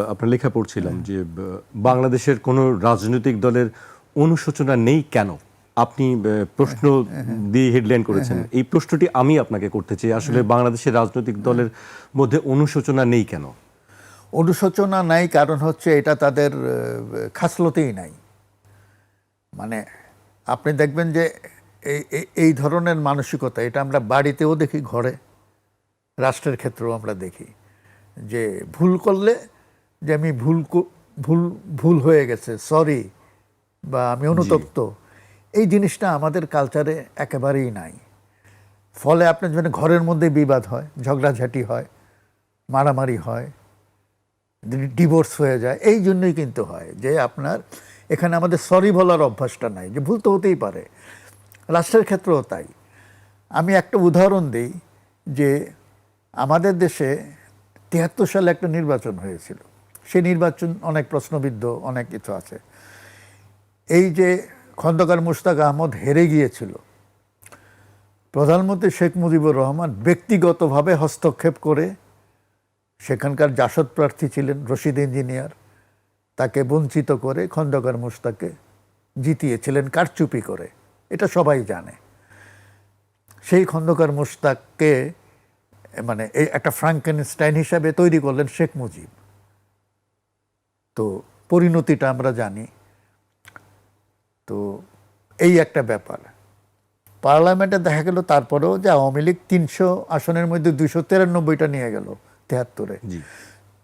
আপনার লেখা পড়ছিলাম যে বাংলাদেশের কোনো রাজনৈতিক দলের অনুশোচনা নেই কেন? আপনি প্রশ্ন দিয়ে হেডলাইন করেছেন। এই প্রশ্নটি আমি আপনাকে করতে চাই। আসলে বাংলাদেশের রাজনৈতিক দলের মধ্যে অনুশোচনা নেই কেন? অনুশোচনা নাই কারণ হচ্ছে এটা তাদের খাসলতেই নাই। মানে আপনি দেখবেন যে এই- এই ধরনের মানসিকতা এটা আমরা বাড়িতেও দেখি ঘরে রাষ্ট্রের ক্ষেত্রেও আমরা দেখি। যে ভুল করলে যে আমি ভুল কো- ভুল ভুল হয়ে গেছে সরি বা আমি অনুতপ্ত। এই জিনিসটা আমাদের কালচারে একেবারেই নাই। ফলে আপনার জন্য ঘরের মধ্যে বিবাদ হয় ঝগড়াঝাটি হয় মারামারি হয় ডিভোর্স হয়ে যায় এই জন্যই কিন্তু হয় যে আপনার এখানে আমাদের সরি বলার অভ্যাসটা নাই যে ভুল তো হতেই পারে। রাষ্ট্রের ক্ষেত্রেও তাই। আমি একটা উদাহরণ দিই যে আমাদের দেশে তিয়াত্তর সালে একটা নির্বাচন হয়েছিল। সেই নির্বাচন অনেক প্রশ্নবিদ্ধ, অনেক কিছু আছে। এই যে খন্দকার মুশতাক আহমদ হেরে গিয়েছিল, প্রধানমন্ত্রী শেখ মুজিবুর রহমান ব্যক্তিগতভাবে হস্তক্ষেপ করে সেখানকার জাসদ প্রার্থী ছিলেন, রশিদ ইঞ্জিনিয়ার, তাকে বঞ্চিত করে খন্দকার মুশতাককে জিতিয়েছিলেন কারচুপি করে। এটা সবাই জানে। সেই খন্দকার মুশতাককে মানে এই একটা ফ্রাঙ্কেনস্টাইন হিসাবে তৈরি করলেন শেখ মুজিব। তো পরিণতিটা আমরা জানি। তো এই একটা ব্যাপার। পার্লামেন্টে দেখা গেল তারপরেও যে আওয়ামী লীগ তিনশো আসনের মধ্যে দুইশো তিরানব্বইটা নিয়ে গেল তেহাত্তরে।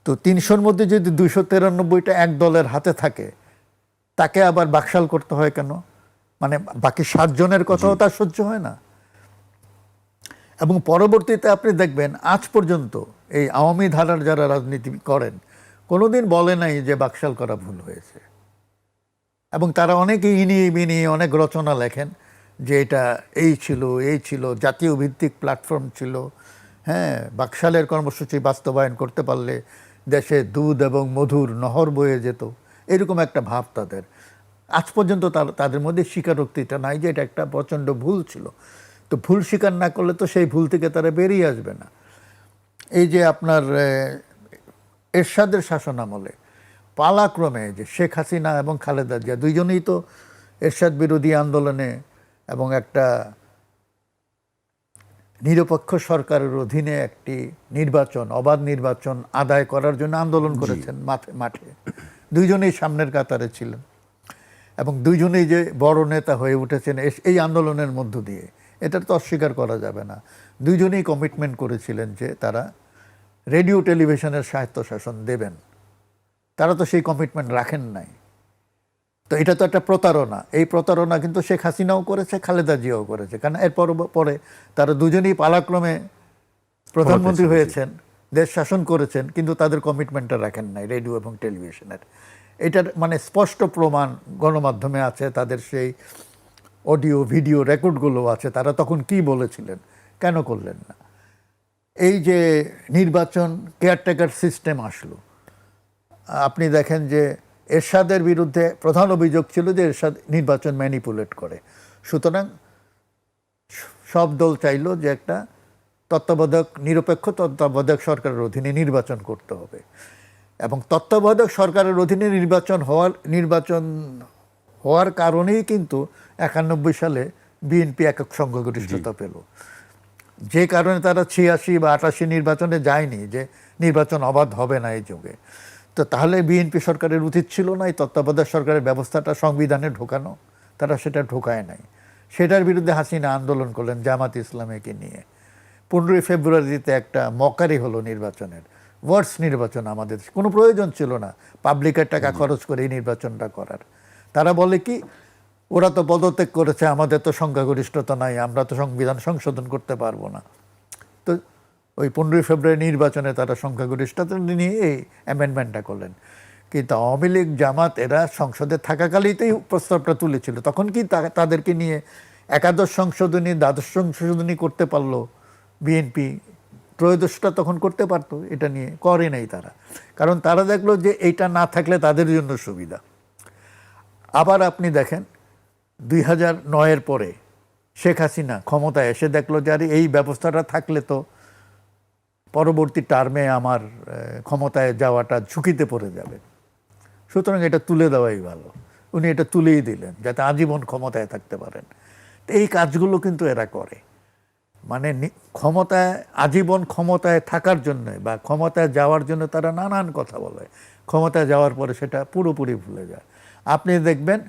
তো তিনশোর মধ্যে যদি দুইশো তিরানব্বইটা এক দলের হাতে থাকে তাকে আবার বাকশাল করতে হয় কেন? মানে বাকি সাতজনের কথাও তার সহ্য হয় না। এবং পরবর্তীতে আপনি দেখবেন আজ পর্যন্ত এই আওয়ামী ধারার যারা রাজনীতি করেন কোনোদিন বলে নাই যে বাকশাল করা ভুল হয়েছে। এবং তারা অনেকে ইনি বিনি অনেক রচনা লেখেন যে এটা এই ছিল এই ছিল, জাতীয় ভিত্তিক প্ল্যাটফর্ম ছিল। হ্যাঁ বাকশালের কর্মসূচি বাস্তবায়ন করতে পারলে দেশে দুধ এবং মধুর নহর বয়ে যেত। এরকম একটা ভাব তাদের। আজ পর্যন্ত তাদের মধ্যে স্বীকারোক্তিটা নাই যে এটা একটা প্রচণ্ড ভুল ছিল। তো ভুল স্বীকার না করলে তো সেই ভুল থেকে তারা বেরিয়ে আসবে না। এই যে আপনার এরশাদের শাসন আমলে। পালাক্রমে যে শেখ হাসিনা এবং খালেদা জিয়া দুইজনেই তো এরশাদ বিরোধী আন্দোলনে এবং একটা নিরপেক্ষ সরকারের অধীনে একটি নির্বাচন অবাধ নির্বাচন আদায় করার জন্য আন্দোলন করেছেন মাঠে মাঠে। দুইজনেই সামনের কাতারে ছিলেন। এবং দুইজনেই যে বড় নেতা হয়ে উঠেছেন এই আন্দোলনের মধ্য দিয়ে। এটা তো অস্বীকার করা যাবে না। দুইজনেই কমিটমেন্ট করেছিলেন যে তারা রেডিও টেলিভিশনের স্বায়ত্তশাসন দেবেন। তারা তো সেই কমিটমেন্ট রাখেন নাই। তো এটা তো একটা প্রতারণা। এই প্রতারণা কিন্তু শেখ হাসিনাও করেছে খালেদা জিয়াও করেছে। কারণ এরপর পরে তারা দুজনেই পালাক্রমে প্রধানমন্ত্রী হয়েছেন দেশ শাসন করেছেন কিন্তু তাদের কমিটমেন্টটা রাখেন নাই রেডিও এবং টেলিভিশনের। এটার মানে স্পষ্ট প্রমাণ গণমাধ্যমে আছে তাদের সেই অডিও ভিডিও রেকর্ডগুলো আছে। তারা তখন কি বলেছিলেন? কেন করলেন না? এই যে নির্বাচন কেয়ারটেকার সিস্টেম আসলো আপনি দেখেন যে এরশাদের বিরুদ্ধে প্রধান অভিযোগ ছিল যে এরশাদ নির্বাচন ম্যানিপুলেট করে। সুতরাং সব দল চাইলো যে একটা তত্ত্বাবধায়ক নিরপেক্ষ তত্ত্বাবধায়ক সরকারের অধীনে নির্বাচন করতে হবে। এবং তত্ত্বাবধায়ক সরকারের অধীনে নির্বাচন হওয়ার নির্বাচন হওয়ার কারণেই কিন্তু একানব্বই সালে বিএনপি একক সংঘ সংখ্যাগরিষ্ঠতা পেল। যে কারণে তারা ছিয়াশি বা আটাশি নির্বাচনে যায়নি যে নির্বাচন অবাধ হবে না এই যুগে। তো তাহলে বিএনপি সরকারের উচিত ছিল না এই তত্ত্বাবধায়ক সরকারের ব্যবস্থাটা সংবিধানে ঢোকানো? তারা সেটা ঢোকায় নাই। সেটার বিরুদ্ধে হাসিনা আন্দোলন করলেন জামাত ইসলামীকে নিয়ে। পনেরোই ফেব্রুয়ারিতে একটা মকারি হলো নির্বাচনের। ওয়ার্ডস নির্বাচন আমাদের। কোনো প্রয়োজন ছিল না। পাবলিকের টাকা খরচ করে এই নির্বাচনটা করার। তারা বলে কি ওরা তো পদত্যাগ করেছে, আমাদের তো সংখ্যাগরিষ্ঠতা নাই, আমরা তো সংবিধান সংশোধন করতে পারব না। তো ওই পনেরোই ফেব্রুয়ারি নির্বাচনে তারা সংখ্যাগরিষ্ঠতা নিয়ে এই অ্যামেন্ডমেন্টটা করলেন। কিন্তু আওয়ামী লীগ, জামাত এরা সংসদে থাকাকালীতেই প্রস্তাবটা তুলেছিল। তখন কি তাদেরকে নিয়ে একাদশ সংশোধনী, দ্বাদশ সংশোধনী করতে পারল বিএনপি? ত্রয়োদশটা তখন করতে পারতো, এটা নিয়ে করে নাই তারা। কারণ তারা দেখল যে এইটা না থাকলে তাদের জন্য সুবিধা। আবার আপনি দেখেন দুই হাজার নয়ের পরে শেখ হাসিনা ক্ষমতায় এসে দেখল যে, আরে, এই ব্যবস্থাটা থাকলে তো পরবর্তী টার্মে আমার ক্ষমতায় যাওয়াটা ঝুঁকিতে পড়ে যাবে। সুতরাং এটা তুলে দেওয়াই ভালো। উনি এটা তুলেই দিলেন, যাতে আজীবন ক্ষমতায় থাকতে পারেন। এই কাজগুলো কিন্তু এরা করে। মানে ক্ষমতায়, আজীবন ক্ষমতায় থাকার জন্য বা ক্ষমতায় যাওয়ার জন্য তারা নানান কথা বলে। ক্ষমতায় যাওয়ার পরে সেটা পুরোপুরি ভুলে যায়। আপনি দেখবেন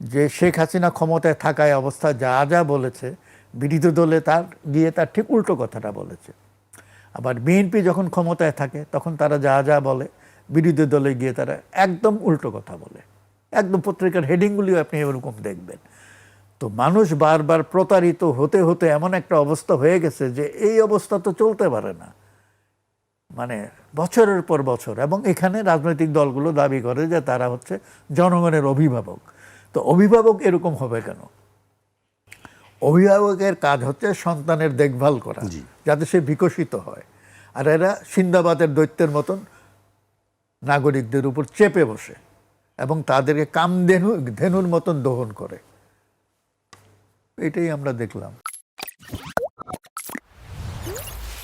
যে শেখ হাসিনা ক্ষমতায় থাকায় অবস্থা যা যা বলেছে, বিরোধী দলে তার, গিয়ে তার ঠিক উল্টো কথাটা বলেছে। আবার বিএনপি যখন ক্ষমতায় থাকে, তখন তারা যা যা বলে, বিরোধী দলে গিয়ে তারা একদম উল্টো কথা বলে। একদম পত্রিকার হেডিংগুলিও আপনি এরকম দেখবেন। তো মানুষ বারবার প্রতারিত হতে হতে এমন একটা অবস্থা হয়ে গেছে যে এই অবস্থা তো চলতে পারে না। মানে বছরের পর বছর এবং এখানে রাজনৈতিক দলগুলো দাবি করে যে তারা হচ্ছে জনগণের অভিভাবক। তো অভিভাবক এরকম হবে কেন? অভিভাবকের কাজ হচ্ছে সন্তানের দেখভাল করা যাতে সে বিকশিত হয়। আর এরা সিন্দাবাদের দৈত্যের মতন নাগরিকদের উপর চেপে বসে এবং তাদেরকে কামধেনু ধেনুর মতন দহন করে। এটাই আমরা দেখলাম।